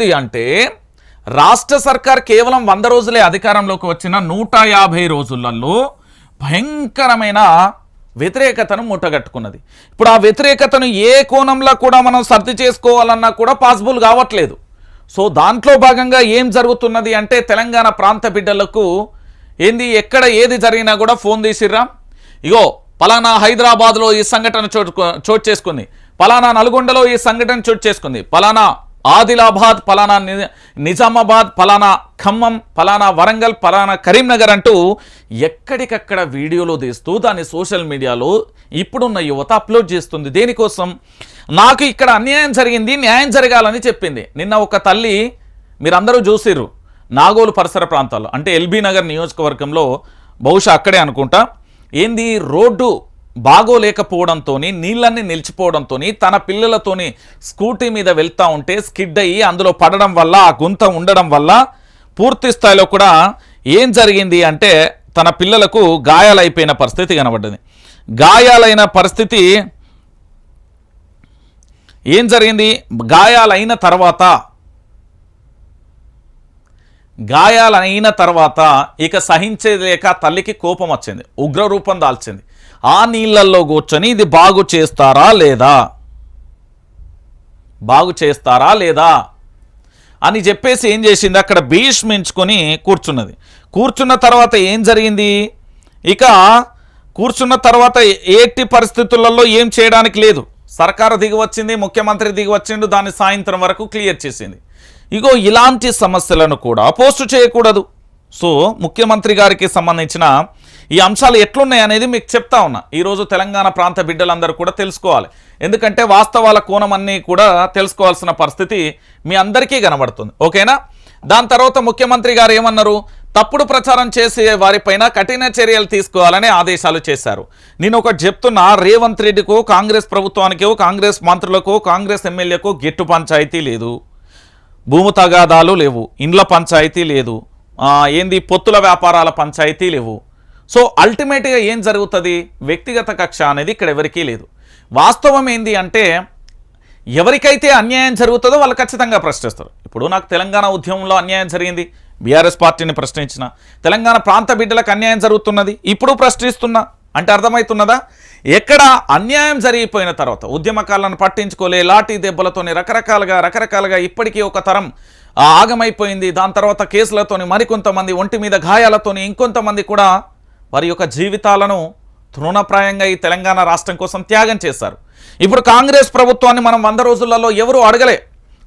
ఏమైంది అంటే రాష్ట్ర సర్కార్ కేవలం వంద రోజులే అధికారంలోకి వచ్చిన నూట యాభై రోజులలో భయంకరమైన వ్యతిరేకతను మూటగట్టుకున్నది. ఇప్పుడు ఆ వ్యతిరేకతను ఏ కోణంలో కూడా మనం సర్ది చేసుకోవాలన్నా కూడా పాసిబుల్ కావట్లేదు. సో దాంట్లో భాగంగా ఏం జరుగుతున్నది అంటే తెలంగాణ ప్రాంత బిడ్డలకు ఏంది ఎక్కడ ఏది జరిగినా కూడా ఫోన్ తీసిర్రా? ఇగో పలానా హైదరాబాద్లో ఈ సంఘటన చోటు చోటు చేసుకుంది. పలానా నల్గొండలో ఈ సంఘటన చోటు చేసుకుంది. పలానా ఆదిలాబాద్ ఫలానా ని- నిజామాబాద్ ఫలానా ఖమ్మం పలానా వరంగల్ ఫలానా కరీంనగర్ అంటూ ఎక్కడికక్కడ వీడియోలు తీస్తూ దాన్ని సోషల్ మీడియాలో ఇప్పుడున్న యువత అప్లోడ్ చేస్తుంది. దేనికోసం? నాకు ఇక్కడ అన్యాయం జరిగింది న్యాయం జరగాలని చెప్పింది. నిన్న ఒక తల్లి మీరందరూ చూసిర్రు నాగోలు పరిసర ప్రాంతాల్లో. అంటే ఎల్బీ నగర్ నియోజకవర్గంలో బహుశా అక్కడే అనుకుంటా. ఏంది? రోడ్డు బాగోలేకపోవడంతో నీళ్ళన్నీ నిలిచిపోవడంతో తన పిల్లలతోని స్కూటీ మీద వెళ్తా ఉంటే స్కిడ్ అయ్యి అందులో పడడం వల్ల ఆ గుంత ఉండడం వల్ల పూర్తి స్థాయిలో కూడా ఏం జరిగింది అంటే తన పిల్లలకు గాయాలైపోయిన పరిస్థితి కనబడ్డది. గాయాలైన పరిస్థితి ఏం జరిగింది? గాయాలైన తర్వాత గాయాలైన తర్వాత ఇక సహించలేక తల్లికి కోపం వచ్చింది ఉగ్ర రూపం దాల్చింది. ఆ నీళ్ళల్లో కూర్చొని ఇది బాగు చేస్తారా లేదా? బాగు చేస్తారా లేదా? అని చెప్పేసి ఏం చేసింది? అక్కడ భీష్మించుకొని కూర్చున్నది. కూర్చున్న తర్వాత ఏం జరిగింది? ఇక కూర్చున్న తర్వాత ఏటి పరిస్థితులలో ఏం చేయడానికి లేదు. సర్కారు దిగి వచ్చింది ముఖ్యమంత్రి దిగి వచ్చిండు దాన్ని సాయంత్రం వరకు క్లియర్ చేసింది. ఇగో ఇలాంటి సమస్యలను కూడా పోస్టు చేయకూడదు. సో ముఖ్యమంత్రి గారికి సంబంధించిన ఈ అంశాలు ఎట్లున్నాయి అనేది మీకు చెప్తా ఉన్నా. ఈరోజు తెలంగాణ ప్రాంత బిడ్డలందరూ కూడా తెలుసుకోవాలి. ఎందుకంటే వాస్తవాల కోణం అన్నీ కూడా తెలుసుకోవాల్సిన పరిస్థితి మీ అందరికీ కనబడుతుంది. ఓకేనా? దాని తర్వాత ముఖ్యమంత్రి గారు ఏమన్నారు? తప్పుడు ప్రచారం చేసే వారిపైన కఠిన చర్యలు తీసుకోవాలని ఆదేశాలు చేశారు. నేను ఒకటి చెప్తున్నా రేవంత్ రెడ్డికో కాంగ్రెస్ ప్రభుత్వానికో కాంగ్రెస్ మంత్రులకు కాంగ్రెస్ ఎమ్మెల్యేకు గిట్టు పంచాయతీ లేదు. భూము తగాదాలు లేవు ఇండ్ల పంచాయతీ లేదు ఏంది పొత్తుల వ్యాపారాల పంచాయతీ లేవు. సో అల్టిమేట్గా ఏం జరుగుతుంది? వ్యక్తిగత కక్ష అనేది ఇక్కడ ఎవరికీ లేదు. వాస్తవం ఏంది అంటే ఎవరికైతే అన్యాయం జరుగుతుందో వాళ్ళు ఖచ్చితంగా ప్రశ్నిస్తారు. ఇప్పుడు నాకు తెలంగాణ ఉద్యమంలో అన్యాయం జరిగింది. బీఆర్ఎస్ పార్టీని ప్రశ్నించిన. తెలంగాణ ప్రాంత బిడ్డలకు అన్యాయం జరుగుతున్నది. ఇప్పుడు ప్రశ్నిస్తున్నా. అంటే అర్థమవుతున్నదా? ఎక్కడ అన్యాయం జరిగిపోయిన తర్వాత ఉద్యమకాలను పట్టించుకోలే లాఠీ దెబ్బలతోని రకరకాలుగా రకరకాలుగా ఇప్పటికీ ఒక తరం ఆగమైపోయింది. దాని తర్వాత కేసులతోని మరికొంతమంది ఒంటి మీద గాయాలతోని ఇంకొంతమంది కూడా వారి యొక్క జీవితాలను తృణప్రాయంగా ఈ తెలంగాణ రాష్ట్రం కోసం త్యాగం చేశారు. ఇప్పుడు కాంగ్రెస్ ప్రభుత్వాన్ని మనం వంద రోజులలో ఎవరు అడగలే.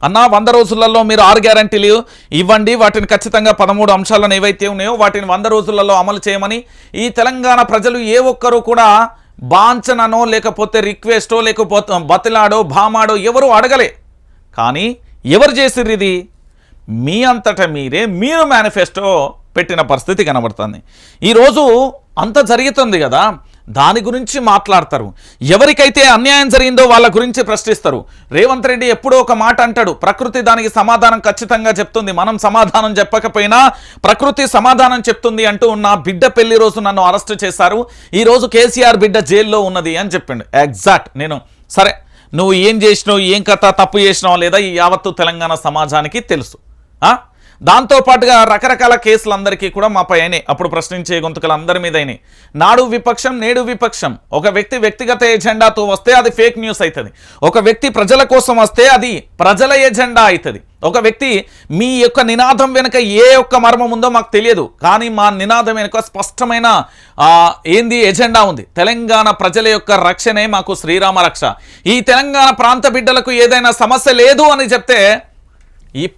అన్నా వంద రోజులలో మీరు ఆరు గ్యారంటీలు ఇవ్వండి. వాటిని ఖచ్చితంగా పదమూడు అంశాలను ఏవైతే ఉన్నాయో వాటిని వంద రోజులలో అమలు చేయమని ఈ తెలంగాణ ప్రజలు ఏ ఒక్కరూ కూడా బాంచననో లేకపోతే రిక్వెస్టో లేకపోతే బతిలాడో భామాడో ఎవరు అడగలే. కానీ ఎవరు చేసిర్రు ఇది? మీ అంతట మీరే మీరు మేనిఫెస్టో పెట్టిన పరిస్థితి కనబడుతుంది. ఈరోజు అంత జరుగుతుంది కదా. దాని గురించి మాట్లాడతారు. ఎవరికైతే అన్యాయం జరిగిందో వాళ్ళ గురించి ప్రశ్నిస్తారు. రేవంత్ రెడ్డి ఎప్పుడో ఒక మాట అంటాడు ప్రకృతి దానికి సమాధానం ఖచ్చితంగా చెప్తుంది మనం సమాధానం చెప్పకపోయినా ప్రకృతి సమాధానం చెప్తుంది అంటూ నా బిడ్డ పెళ్ళి రోజు నన్ను అరెస్ట్ చేశారు. ఈరోజు కేసీఆర్ బిడ్డ జైల్లో ఉన్నది అని చెప్పిండు. ఎగ్జాక్ట్ నేను సరే నువ్వు ఏం చేసినావు ఏం కథ తప్పు చేసినావు లేదా ఈ యావత్తు తెలంగాణ సమాజానికి తెలుసు. ఆ? దాంతోపాటుగా రకరకాల కేసులందరికీ కూడా మాపై అయినాయి. అప్పుడు ప్రశ్నించే గొంతుకలు అందరి మీద అయినాయి. నాడు విపక్షం నేడు విపక్షం. ఒక వ్యక్తి వ్యక్తిగత ఎజెండాతో వస్తే అది ఫేక్ న్యూస్ అవుతుంది ఒక వ్యక్తి ప్రజల కోసం వస్తే అది ప్రజల ఎజెండా అవుతుంది ఒక వ్యక్తి మీ యొక్క నినాదం వెనుక ఏ యొక్క మర్మం ఉందో మాకు తెలియదు. కానీ మా నినాదం వెనుక స్పష్టమైన ఏంది ఎజెండా ఉంది. తెలంగాణ ప్రజల యొక్క రక్షణే మాకు శ్రీరామ రక్ష. ఈ తెలంగాణ ప్రాంత బిడ్డలకు ఏదైనా సమస్య లేదు అని చెప్తే ఈ